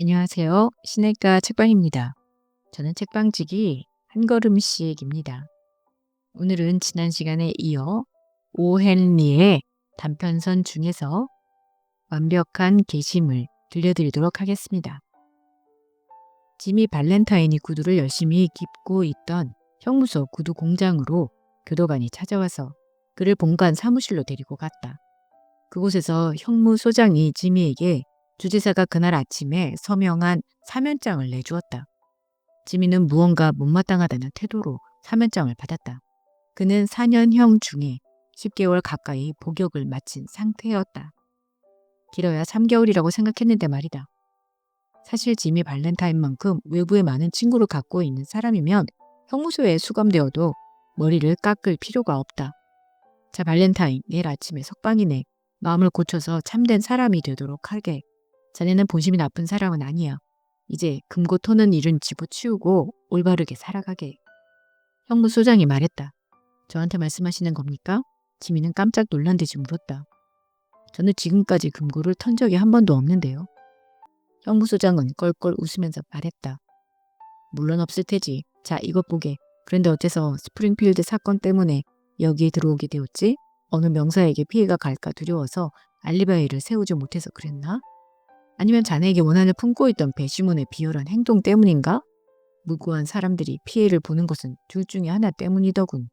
안녕하세요. 시내가 책방입니다. 저는 책방지기 한 걸음씩입니다. 오늘은 지난 시간에 이어 오헨리의 단편선 중에서 완벽한 게심을 들려드리도록 하겠습니다. 지미 발렌타인이 구두를 열심히 깁고 있던 형무소 구두 공장으로 교도관이 찾아와서 그를 본관 사무실로 데리고 갔다. 그곳에서 형무 소장이 지미에게 주지사가 그날 아침에 서명한 사면장을 내주었다. 지미는 무언가 못마땅하다는 태도로 사면장을 받았다. 그는 4년형 중에 10개월 가까이 복역을 마친 상태였다. 길어야 3개월이라고 생각했는데 말이다. 사실 지미 발렌타인만큼 외부에 많은 친구를 갖고 있는 사람이면 형무소에 수감되어도 머리를 깎을 필요가 없다. 자, 발렌타인, 내일 아침에 석방이네. 마음을 고쳐서 참된 사람이 되도록 하게. 자네는 본심이 나쁜 사람은 아니야. 이제 금고 토는 일은 집어치우고 올바르게 살아가게. 형무소장이 말했다. 저한테 말씀하시는 겁니까? 지민은 깜짝 놀란 듯이 물었다. 저는 지금까지 금고를 턴 적이 한 번도 없는데요. 형무소장은 껄껄 웃으면서 말했다. 물론 없을 테지. 자, 이것 보게. 그런데 어째서 스프링필드 사건 때문에 여기에 들어오게 되었지? 어느 명사에게 피해가 갈까 두려워서 알리바이를 세우지 못해서 그랬나? 아니면 자네에게 원한을 품고 있던 배시문의 비열한 행동 때문인가? 무고한 사람들이 피해를 보는 것은 둘 중에 하나 때문이더군.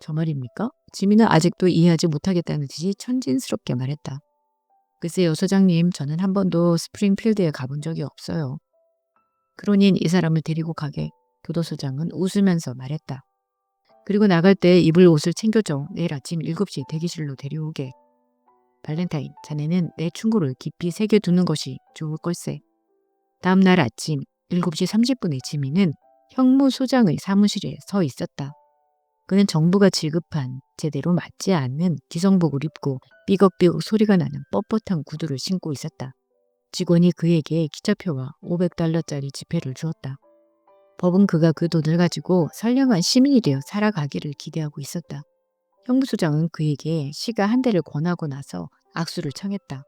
저 말입니까? 지민은 아직도 이해하지 못하겠다는 듯이 천진스럽게 말했다. 글쎄요, 소장님, 저는 한 번도 스프링필드에 가본 적이 없어요. 그러니 이 사람을 데리고 가게 교도소장은 웃으면서 말했다. 그리고 나갈 때 입을 옷을 챙겨줘. 내일 아침 7시 대기실로 데려오게. 발렌타인, 자네는 내 충고를 깊이 새겨두는 것이 좋을 걸세. 다음 날 아침 7시 30분에 지민은 형무소장의 사무실에 서 있었다. 그는 정부가 지급한 제대로 맞지 않는 기성복을 입고 삐걱삐걱 소리가 나는 뻣뻣한 구두를 신고 있었다. 직원이 그에게 기차표와 500달러짜리 지폐를 주었다. 법은 그가 그 돈을 가지고 선량한 시민이 되어 살아가기를 기대하고 있었다. 형무소장은 그에게 시가 한 대를 권하고 나서 악수를 청했다.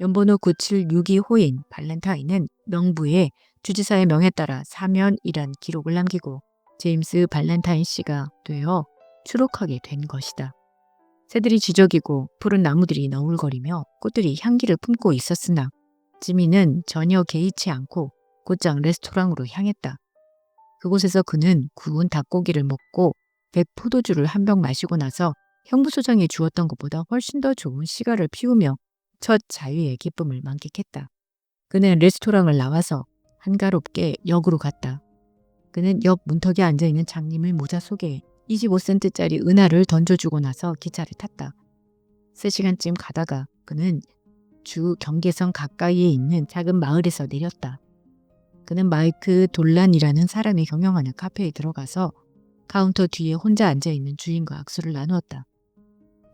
연번호 9762호인 발렌타인은 명부에 주지사의 명에 따라 사면이란 기록을 남기고 제임스 발렌타인 씨가 되어 추록하게 된 것이다. 새들이 지저귀고 푸른 나무들이 너울거리며 꽃들이 향기를 품고 있었으나 지미는 전혀 개의치 않고 곧장 레스토랑으로 향했다. 그곳에서 그는 구운 닭고기를 먹고 백포도주를 한 병 마시고 나서 형부소장이 주었던 것보다 훨씬 더 좋은 시가를 피우며 첫 자유의 기쁨을 만끽했다. 그는 레스토랑을 나와서 한가롭게 역으로 갔다. 그는 옆 문턱에 앉아있는 장님의 모자 속에 25센트짜리 은하를 던져주고 나서 기차를 탔다. 3시간쯤 가다가 그는 주 경계선 가까이에 있는 작은 마을에서 내렸다. 그는 마이크 돌란이라는 사람이 경영하는 카페에 들어가서 카운터 뒤에 혼자 앉아있는 주인과 악수를 나누었다.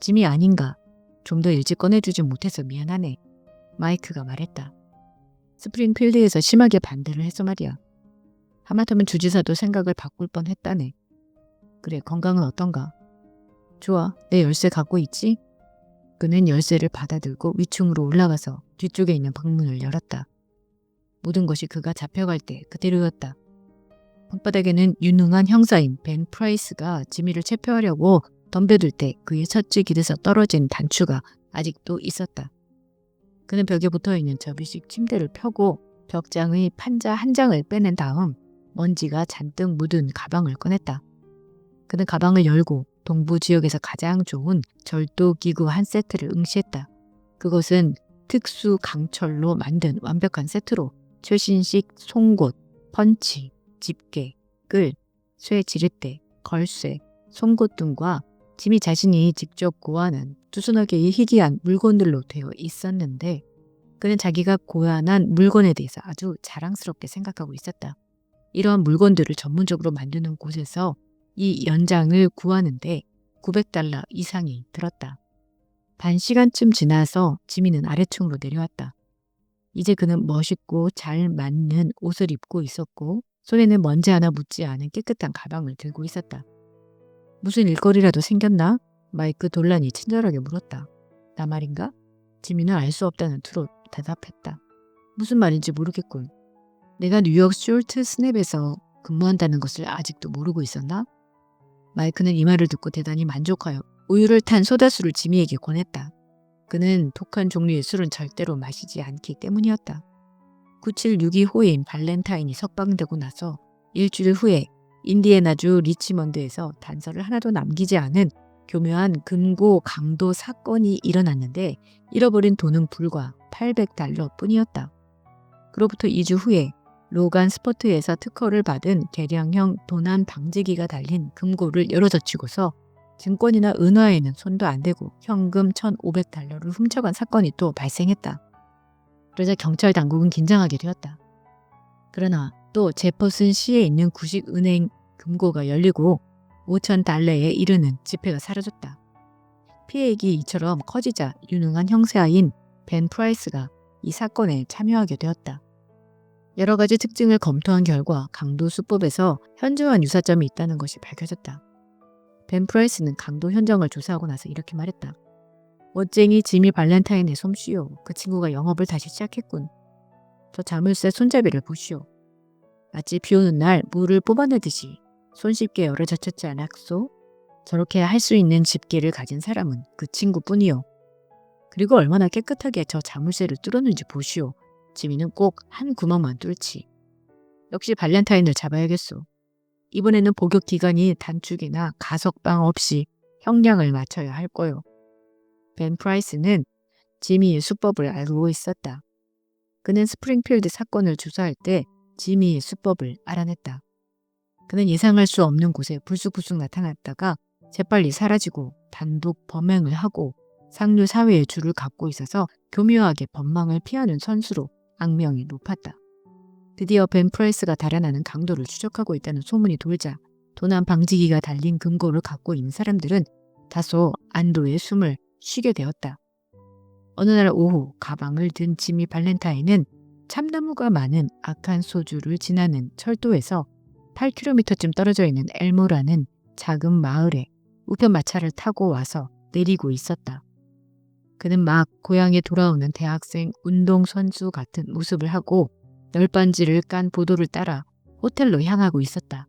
짐이 아닌가. 좀 더 일찍 꺼내주지 못해서 미안하네. 마이크가 말했다. 스프링필드에서 심하게 반대를 해서 말이야. 하마터면 주지사도 생각을 바꿀 뻔 했다네. 그래, 건강은 어떤가? 좋아, 내 열쇠 갖고 있지? 그는 열쇠를 받아들고 위층으로 올라가서 뒤쪽에 있는 방문을 열었다. 모든 것이 그가 잡혀갈 때 그대로였다. 방바닥에는 유능한 형사인 벤 프라이스가 지미를 체포하려고 덤벼들 때 그의 셔츠 길에서 떨어진 단추가 아직도 있었다. 그는 벽에 붙어 있는 접이식 침대를 펴고 벽장의 판자 한 장을 빼낸 다음 먼지가 잔뜩 묻은 가방을 꺼냈다. 그는 가방을 열고 동부 지역에서 가장 좋은 절도 기구 한 세트를 응시했다. 그것은 특수 강철로 만든 완벽한 세트로 최신식 송곳, 펀치, 집게, 끌, 쇠 지렛대, 걸쇠, 송곳 등과 지미 자신이 직접 고안한 투순하게 희귀한 물건들로 되어 있었는데 그는 자기가 고안한 물건에 대해서 아주 자랑스럽게 생각하고 있었다. 이러한 물건들을 전문적으로 만드는 곳에서 이 연장을 구하는데 900달러 이상이 들었다. 반 시간쯤 지나서 지미는 아래층으로 내려왔다. 이제 그는 멋있고 잘 맞는 옷을 입고 있었고 손에는 먼지 하나 묻지 않은 깨끗한 가방을 들고 있었다. 무슨 일거리라도 생겼나? 마이크 돌란이 친절하게 물었다. 나 말인가? 지민은 알 수 없다는 투로 대답했다. 무슨 말인지 모르겠군. 내가 뉴욕 숄트 스냅에서 근무한다는 것을 아직도 모르고 있었나? 마이크는 이 말을 듣고 대단히 만족하여 우유를 탄 소다수를 지미에게 권했다. 그는 독한 종류의 술은 절대로 마시지 않기 때문이었다. 9762 호인 발렌타인이 석방되고 나서 일주일 후에 인디애나주 리치먼드에서 단서를 하나도 남기지 않은 교묘한 금고 강도 사건이 일어났는데 잃어버린 돈은 불과 800달러 뿐이었다. 그로부터 2주 후에 로간 스포트에서 특허를 받은 개량형 도난 방지기가 달린 금고를 열어젖히고서 증권이나 은화에는 손도 안 대고 현금 1,500달러를 훔쳐간 사건이 또 발생했다. 그러자 경찰 당국은 긴장하게 되었다. 그러나 또 제퍼슨 시에 있는 구식은행 금고가 열리고 5천 달러에 이르는 지폐가 사라졌다. 피해액이 이처럼 커지자 유능한 형사인 벤 프라이스가 이 사건에 참여하게 되었다. 여러 가지 특징을 검토한 결과 강도 수법에서 현저한 유사점이 있다는 것이 밝혀졌다. 벤 프라이스는 강도 현장을 조사하고 나서 이렇게 말했다. 멋쟁이 지미 발렌타인의 솜씨요. 그 친구가 영업을 다시 시작했군. 저 자물쇠 손잡이를 보시오. 마치 비 오는 날 물을 뽑아내듯이 손쉽게 열어젖혔지 않았소? 저렇게 할 수 있는 집게를 가진 사람은 그 친구뿐이요. 그리고 얼마나 깨끗하게 저 자물쇠를 뚫었는지 보시오. 지미는 꼭 한 구멍만 뚫지. 역시 발렌타인을 잡아야겠소. 이번에는 복역 기간이 단축이나 가석방 없이 형량을 맞춰야 할 거요. 벤 프라이스는 지미의 수법을 알고 있었다. 그는 스프링필드 사건을 조사할 때 지미의 수법을 알아냈다. 그는 예상할 수 없는 곳에 불쑥불쑥 나타났다가 재빨리 사라지고 단독 범행을 하고 상류 사회의 줄을 갖고 있어서 교묘하게 법망을 피하는 선수로 악명이 높았다. 드디어 벤 프라이스가 달아나는 강도를 추적하고 있다는 소문이 돌자 도난 방지기가 달린 금고를 갖고 있는 사람들은 다소 안도의 숨을 쉬게 되었다. 어느 날 오후 가방을 든 지미 발렌타인은 참나무가 많은 아칸 소주를 지나는 철도에서 8km쯤 떨어져 있는 엘모라는 작은 마을에 우편 마차를 타고 와서 내리고 있었다. 그는 막 고향에 돌아오는 대학생 운동선수 같은 모습을 하고 널빤지를 깐 보도를 따라 호텔로 향하고 있었다.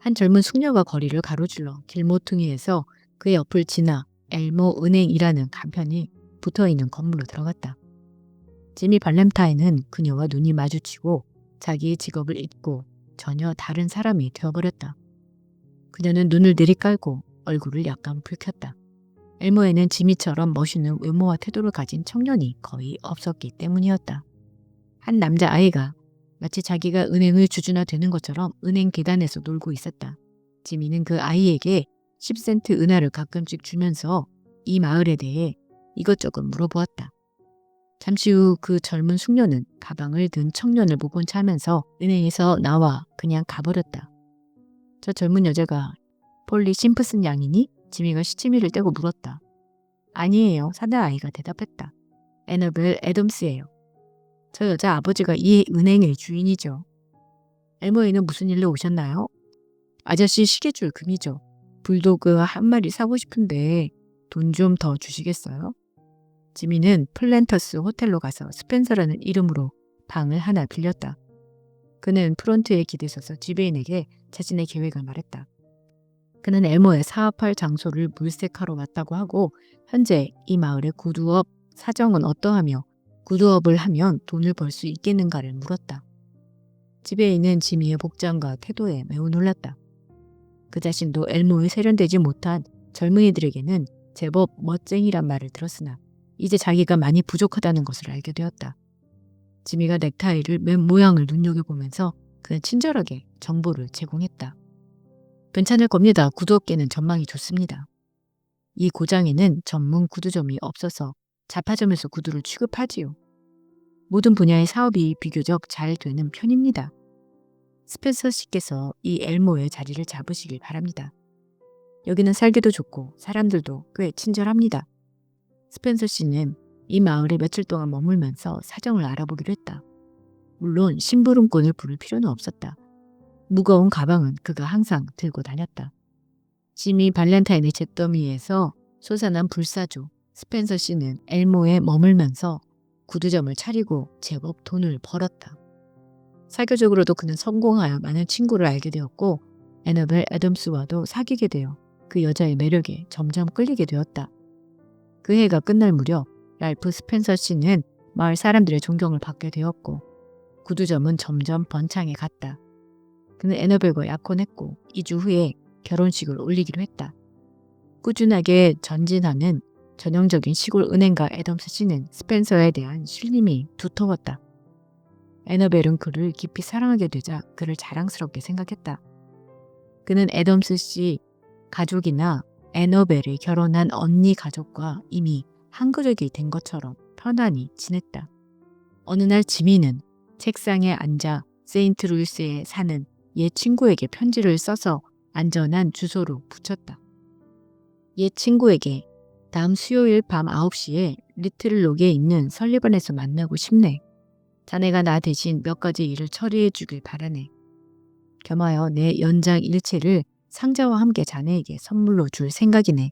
한 젊은 숙녀가 거리를 가로질러 길모퉁이에서 그의 옆을 지나 엘모 은행이라는 간편이 붙어 있는 건물로 들어갔다. 지미 발렌타인은 그녀와 눈이 마주치고 자기의 직업을 잊고 전혀 다른 사람이 되어버렸다. 그녀는 눈을 내리깔고 얼굴을 약간 붉혔다. 엘모에는 지미처럼 멋있는 외모와 태도를 가진 청년이 거의 없었기 때문이었다. 한 남자아이가 마치 자기가 은행을 주주나 되는 것처럼 은행 계단에서 놀고 있었다. 지미는 그 아이에게 10센트 은하를 가끔씩 주면서 이 마을에 대해 이것저것 물어보았다. 잠시 후 그 젊은 숙녀는 가방을 든 청년을 못본 차면서 은행에서 나와 그냥 가버렸다. 저 젊은 여자가 폴리 심프슨 양이니? 지미가 시치미를 떼고 물었다. 아니에요. 사내아이가 대답했다. 애너벨 애덤스예요. 저 여자 아버지가 이 은행의 주인이죠. 엘모에는 무슨 일로 오셨나요? 아저씨 시계줄 금이죠. 불도그 한 마리 사고 싶은데 돈 좀 더 주시겠어요? 지미는 플랜터스 호텔로 가서 스펜서라는 이름으로 방을 하나 빌렸다. 그는 프론트에 기대서서 지배인에게 자신의 계획을 말했다. 그는 엘모에 사업할 장소를 물색하러 왔다고 하고 현재 이 마을의 구두업 사정은 어떠하며 구두업을 하면 돈을 벌 수 있겠는가를 물었다. 있는 지미의 복장과 태도에 매우 놀랐다. 그 자신도 엘모에 세련되지 못한 젊은이들에게는 제법 멋쟁이란 말을 들었으나 이제 자기가 많이 부족하다는 것을 알게 되었다. 지미가 넥타이를 맨 모양을 눈여겨보면서 그는 친절하게 정보를 제공했다. 괜찮을 겁니다. 구두업계는 전망이 좋습니다. 이 고장에는 전문 구두점이 없어서 자파점에서 구두를 취급하지요. 모든 분야의 사업이 비교적 잘 되는 편입니다. 스펜서 씨께서 이 엘모의 자리를 잡으시길 바랍니다. 여기는 살기도 좋고 사람들도 꽤 친절합니다. 스펜서 씨는 이 마을에 며칠 동안 머물면서 사정을 알아보기로 했다. 물론 심부름꾼을 부를 필요는 없었다. 무거운 가방은 그가 항상 들고 다녔다. 지미 발렌타인의 잿더미에서 솟아난 불사조 스펜서 씨는 엘모에 머물면서 구두점을 차리고 제법 돈을 벌었다. 사교적으로도 그는 성공하여 많은 친구를 알게 되었고 애너벨 애덤스와도 사귀게 되어 그 여자의 매력에 점점 끌리게 되었다. 그 해가 끝날 무렵 랄프 스펜서 씨는 마을 사람들의 존경을 받게 되었고 구두점은 점점 번창해 갔다. 그는 애너벨과 약혼했고 2주 후에 결혼식을 올리기로 했다. 꾸준하게 전진하는 전형적인 시골 은행가 애덤스 씨는 스펜서에 대한 신림이 두터웠다. 애너벨은 그를 깊이 사랑하게 되자 그를 자랑스럽게 생각했다. 그는 애덤스 씨 가족이나 애너벨이 결혼한 언니 가족과 이미 한가족이 된 것처럼 편안히 지냈다. 어느 날 지미는 책상에 앉아 세인트 루이스에 사는 옛 친구에게 편지를 써서 안전한 주소로 붙였다. 옛 친구에게 다음 수요일 밤 9시에 리틀 록에 있는 설리번에서 만나고 싶네. 자네가 나 대신 몇 가지 일을 처리해 주길 바라네. 겸하여 내 연장 일체를 상자와 함께 자네에게 선물로 줄 생각이네.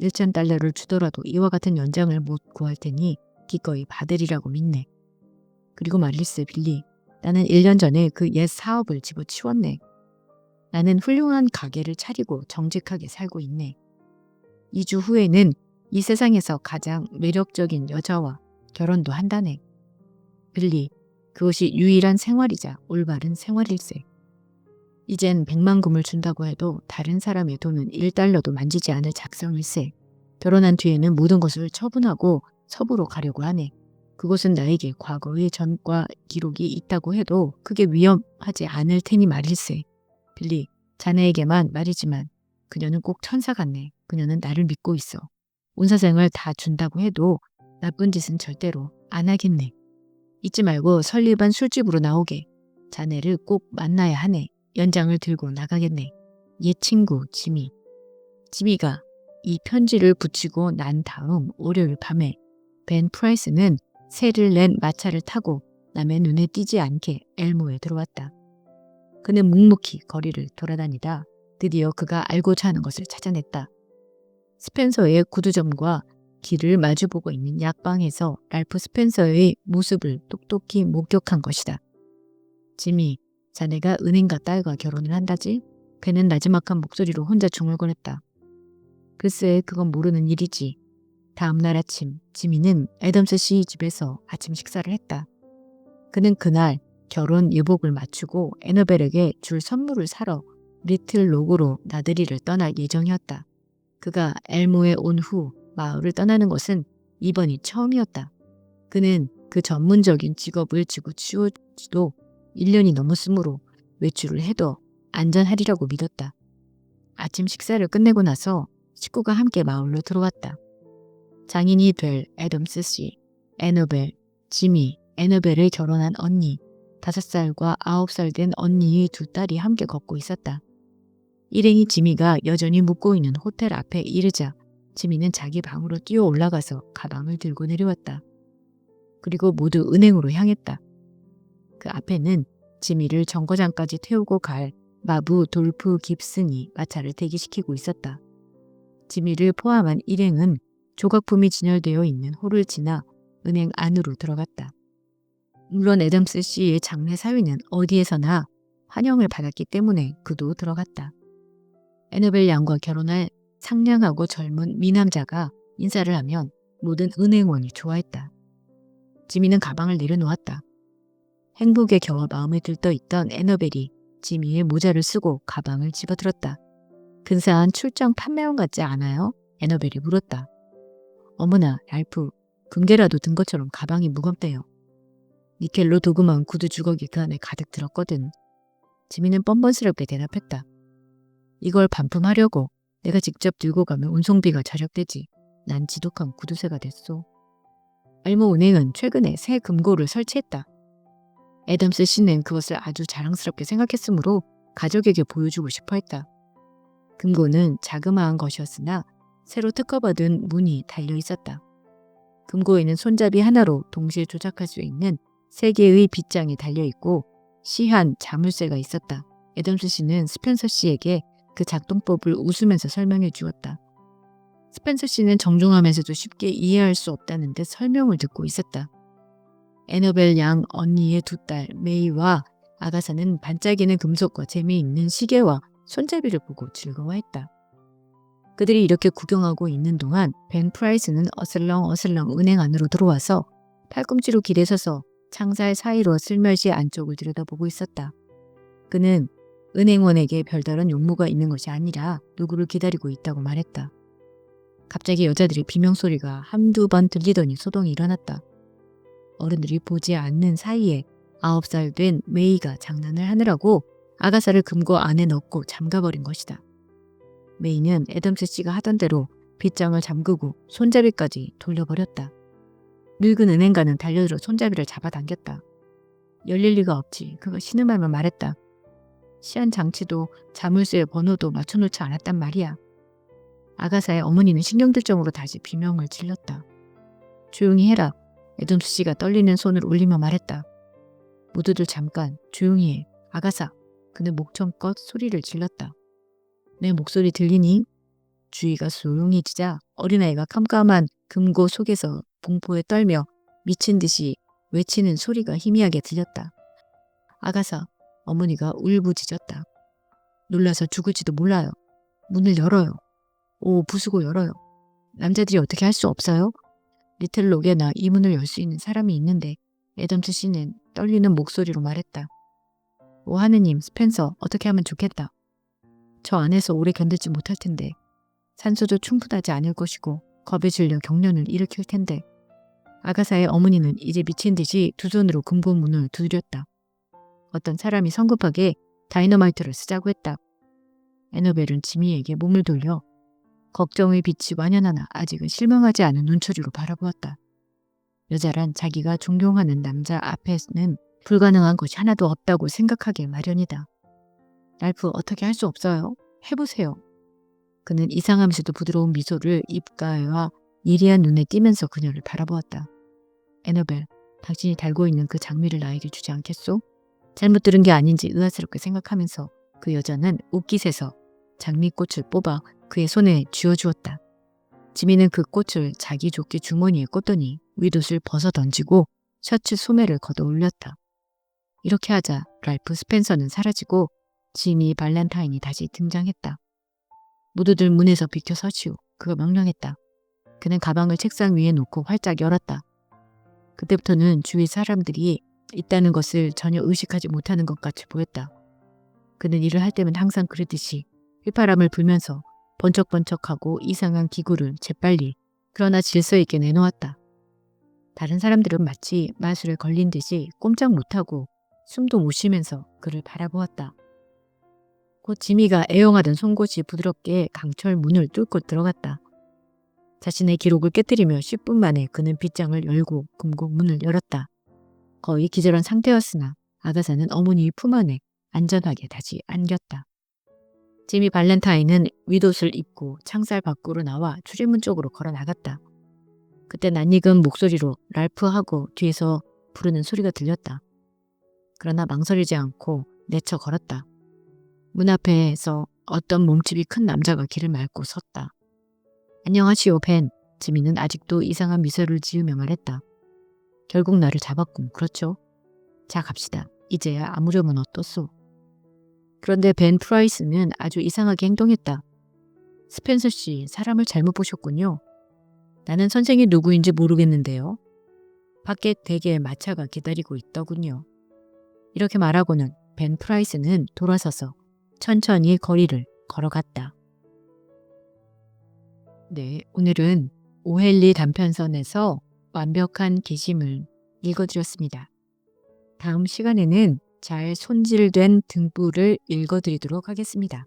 1천 달러를 주더라도 이와 같은 연장을 못 구할 테니 기꺼이 받으리라고 믿네. 그리고 말일세 빌리, 나는 1년 전에 그 옛 사업을 집어치웠네. 나는 훌륭한 가게를 차리고 정직하게 살고 있네. 2주 후에는 이 세상에서 가장 매력적인 여자와 결혼도 한다네. 빌리, 그것이 유일한 생활이자 올바른 생활일세. 이젠 백만 금을 준다고 해도 다른 사람의 돈은 1달러도 만지지 않을 작성일세. 결혼한 뒤에는 모든 것을 처분하고 섭으로 가려고 하네. 그것은 나에게 과거의 전과 기록이 있다고 해도 크게 위험하지 않을 테니 말일세. 빌리, 자네에게만 말이지만 그녀는 꼭 천사 같네. 그녀는 나를 믿고 있어. 온 세상을 다 준다고 해도 나쁜 짓은 절대로 안 하겠네. 잊지 말고 설리반 술집으로 나오게. 자네를 꼭 만나야 하네. 연장을 들고 나가겠네. 옛 친구 지미. 지미가 이 편지를 붙이고 난 다음 월요일 밤에 벤 프라이스는 새를 낸 마차를 타고 남의 눈에 띄지 않게 엘모에 들어왔다. 그는 묵묵히 거리를 돌아다니다 드디어 그가 알고자 하는 것을 찾아냈다. 스펜서의 구두점과 길을 마주보고 있는 약방에서 랄프 스펜서의 모습을 똑똑히 목격한 것이다. 지미, 자네가 은행가 딸과 결혼을 한다지? 그는 나지막한 목소리로 혼자 중얼거렸다. 글쎄 그건 모르는 일이지. 다음 날 아침 지미는 애덤스 씨 집에서 아침 식사를 했다. 그는 그날 결혼 예복을 맞추고 에너벨에게 줄 선물을 사러 리틀 로그로 나들이를 떠날 예정이었다. 그가 엘모에 온 후 마을을 떠나는 것은 이번이 처음이었다. 그는 그 전문적인 직업을 지고 치우지도 1년이 넘었으므로 외출을 해도 안전하리라고 믿었다. 아침 식사를 끝내고 나서 식구가 함께 마을로 들어왔다. 장인이 될 애덤스 씨, 애너벨, 지미, 애너벨을 결혼한 언니, 다섯 살과 아홉 살된 언니의 두 딸이 함께 걷고 있었다. 일행이 지미가 여전히 묵고 있는 호텔 앞에 이르자 지미는 자기 방으로 뛰어 올라가서 가방을 들고 내려왔다. 그리고 모두 은행으로 향했다. 그 앞에는 지미를 정거장까지 태우고 갈 마부 돌프 깁슨이 마차를 대기시키고 있었다. 지미를 포함한 일행은 조각품이 진열되어 있는 홀을 지나 은행 안으로 들어갔다. 물론 애덤스 씨의 장례 사위는 어디에서나 환영을 받았기 때문에 그도 들어갔다. 에너벨 양과 결혼할 상냥하고 젊은 미남자가 인사를 하면 모든 은행원이 좋아했다. 지미는 가방을 내려놓았다. 행복에 겨워 마음에 들떠 있던 에너벨이 지미의 모자를 쓰고 가방을 집어들었다. 근사한 출장 판매원 같지 않아요? 에너벨이 물었다. 어머나, 랄프, 금괴라도 든 것처럼 가방이 무겁대요. 니켈로 도금한 구두 주걱이 그 안에 가득 들었거든. 지미는 뻔뻔스럽게 대답했다. 이걸 반품하려고 내가 직접 들고 가면 운송비가 절약되지. 난 지독한 구두쇠가 됐소. 알모 은행은 최근에 새 금고를 설치했다. 애덤스 씨는 그것을 아주 자랑스럽게 생각했으므로 가족에게 보여주고 싶어 했다. 금고는 자그마한 것이었으나 새로 특허받은 문이 달려 있었다. 금고에는 손잡이 하나로 동시에 조작할 수 있는 세 개의 빗장이 달려 있고 시한 자물쇠가 있었다. 애덤스 씨는 스펜서 씨에게 그 작동법을 웃으면서 설명해 주었다. 스펜서 씨는 정중하면서도 쉽게 이해할 수 없다는 듯 설명을 듣고 있었다. 에너벨 양 언니의 두 딸 메이와 아가사는 반짝이는 금속과 재미있는 시계와 손잡이를 보고 즐거워했다. 그들이 이렇게 구경하고 있는 동안 벤 프라이스는 어슬렁 어슬렁 은행 안으로 들어와서 팔꿈치로 길에 서서 창살 사이로 슬며시 안쪽을 들여다보고 있었다. 그는 은행원에게 별다른 용무가 있는 것이 아니라 누구를 기다리고 있다고 말했다. 갑자기 여자들의 비명소리가 한두 번 들리더니 소동이 일어났다. 어른들이 보지 않는 사이에 아홉 살 된 메이가 장난을 하느라고 아가사를 금고 안에 넣고 잠가버린 것이다. 메이는 애덤스 씨가 하던 대로 빗장을 잠그고 손잡이까지 돌려버렸다. 늙은 은행가는 달려들어 손잡이를 잡아당겼다. 열릴 리가 없지. 그가 신음하며 말했다. 시한 장치도 자물쇠 번호도 맞춰놓지 않았단 말이야. 아가사의 어머니는 신경들 정으로 다시 비명을 질렀다. 조용히 해라. 애덤스 씨가 떨리는 손을 올리며 말했다. 모두들 잠깐 조용히 해. 아가사. 그는 목청껏 소리를 질렀다. 내 목소리 들리니? 주위가 조용해지자 어린아이가 깜깜한 금고 속에서 공포에 떨며 미친 듯이 외치는 소리가 희미하게 들렸다. 아가사, 어머니가 울부짖었다. 놀라서 죽을지도 몰라요. 문을 열어요. 오, 부수고 열어요. 남자들이 어떻게 할 수 없어요? 리틀록에나 이 문을 열 수 있는 사람이 있는데 애덤스 씨는 떨리는 목소리로 말했다. 오 하느님, 스펜서, 어떻게 하면 좋겠다. 저 안에서 오래 견디지 못할 텐데 산소도 충분하지 않을 것이고 겁에 질려 경련을 일으킬 텐데 아가사의 어머니는 이제 미친 듯이 두 손으로 금고문을 두드렸다. 어떤 사람이 성급하게 다이너마이트를 쓰자고 했다. 에너벨은 지미에게 몸을 돌려 걱정의 빛이 완연하나 아직은 실망하지 않은 눈초리로 바라보았다. 여자란 자기가 존경하는 남자 앞에는 불가능한 것이 하나도 없다고 생각하길 마련이다. 랄프 어떻게 할 수 없어요. 해보세요. 그는 이상하면서도 부드러운 미소를 입가에와 예리한 눈에 띄면서 그녀를 바라보았다. 에너벨, 당신이 달고 있는 그 장미를 나에게 주지 않겠소? 잘못 들은 게 아닌지 의아스럽게 생각하면서 그 여자는 옷깃에서 장미꽃을 뽑아 그의 손에 쥐어주었다. 지미는 그 꽃을 자기 조끼 주머니에 꽂더니 윗옷을 벗어 던지고 셔츠 소매를 걷어 올렸다. 이렇게 하자 랄프 스펜서는 사라지고 지미 발렌타인이 다시 등장했다. 모두들 문에서 비켜 서시오. 그가 명령했다. 그는 가방을 책상 위에 놓고 활짝 열었다. 그때부터는 주위 사람들이 있다는 것을 전혀 의식하지 못하는 것 같이 보였다. 그는 일을 할 때면 항상 그랬듯이 휘파람을 불면서 번쩍번쩍하고 이상한 기구를 재빨리 그러나 질서 있게 내놓았다. 다른 사람들은 마치 마술에 걸린 듯이 꼼짝 못하고 숨도 못 쉬면서 그를 바라보았다. 곧 지미가 애용하던 송곳이 부드럽게 강철 문을 뚫고 들어갔다. 자신의 기록을 깨뜨리며 10분 만에 그는 빗장을 열고 금고 문을 열었다. 거의 기절한 상태였으나 아가사는 어머니의 품 안에 안전하게 다시 안겼다. 지미 발렌타인은 윗옷을 입고 창살 밖으로 나와 출입문 쪽으로 걸어 나갔다. 그때 낯익은 목소리로 랄프하고 뒤에서 부르는 소리가 들렸다. 그러나 망설이지 않고 내쳐 걸었다. 문 앞에서 어떤 몸집이 큰 남자가 길을 막고 섰다. 안녕하시오, 벤. 지미는 아직도 이상한 미소를 지으며 말했다. 결국 나를 잡았군, 그렇죠? 자, 갑시다. 이제야 아무렴은 어떻소? 그런데 벤 프라이스는 아주 이상하게 행동했다. 스펜서 씨, 사람을 잘못 보셨군요. 나는 선생이 누구인지 모르겠는데요. 밖에 대게 마차가 기다리고 있더군요. 이렇게 말하고는 벤 프라이스는 돌아서서 천천히 거리를 걸어갔다. 네, 오늘은 오헬리 단편선에서 완벽한 게시물 읽어드렸습니다. 다음 시간에는 잘 손질된 등불을 읽어드리도록 하겠습니다.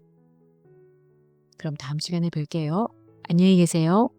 그럼 다음 시간에 뵐게요. 안녕히 계세요.